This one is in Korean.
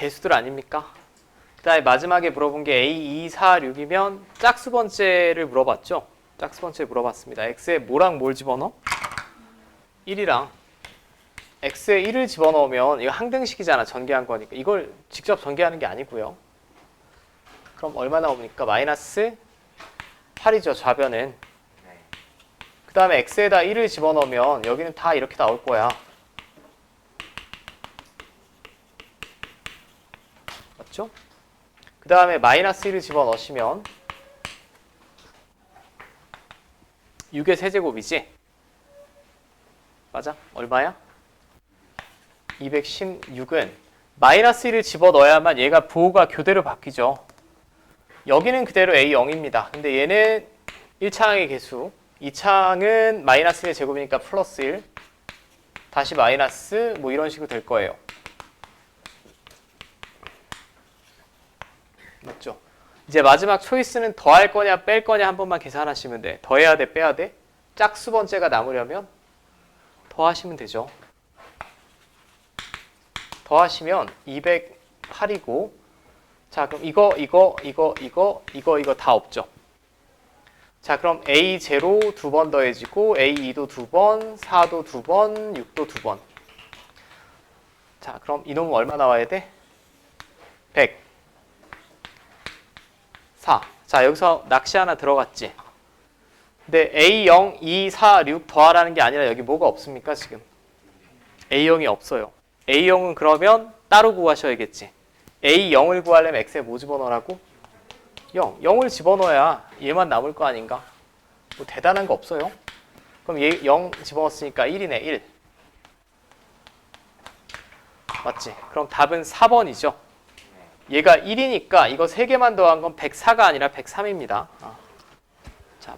개수들 아닙니까? 그 다음에 마지막에 물어본 게 A, 2, 4, 6이면 짝수 번째를 물어봤죠? 짝수 번째 물어봤습니다. X에 뭐랑 뭘 집어넣어? 1이랑 X에 1을 집어넣으면 이거 항등식이잖아. 전개한 거니까. 이걸 직접 전개하는 게 아니고요. 그럼 얼마 나 옵니까? 마이너스 8이죠. 좌변은. 그 다음에 X에다 1을 집어넣으면 여기는 다 이렇게 나올 거야. 맞죠? 그 다음에 마이너스 1을 집어넣으시면 6의 세제곱이지? 맞아? 얼마야? 216은 마이너스 1을 집어넣어야만 얘가 부호가 교대로 바뀌죠. 여기는 그대로 A0입니다. 근데 얘는 1차항의 개수, 2차항은 마이너스 1의 제곱이니까 플러스 1, 다시 마이너스 뭐 이런 식으로 될 거예요. 맞죠? 이제 마지막 초이스는 더할 거냐 뺄 거냐 한 번만 계산하시면 돼. 더해야 돼, 빼야 돼? 짝수 번째가 남으려면 더하시면 되죠. 더하시면 208이고 자 그럼 이거 이거 이거 이거 이거 이거 다 없죠. 자 그럼 A0 두 번 더해지고 A2도 두 번, 4도 두 번, 6도 두 번. 자 그럼 이놈은 얼마 나와야 돼? 100. 4. 자 여기서 낚시 하나 들어갔지. 근데 A0, 2, 4, 6 더하라는 게 아니라 여기 뭐가 없습니까 지금? A0이 없어요. A0은 그러면 따로 구하셔야겠지. A0을 구하려면 X에 뭐 집어넣으라고? 0. 0을 집어넣어야 얘만 남을 거 아닌가? 뭐 대단한 거 없어요. 그럼 얘 0 집어넣었으니까 1이네 1. 맞지? 그럼 답은 4번이죠. 얘가 1이니까 이거 3개만 더한 건 104가 아니라 103입니다.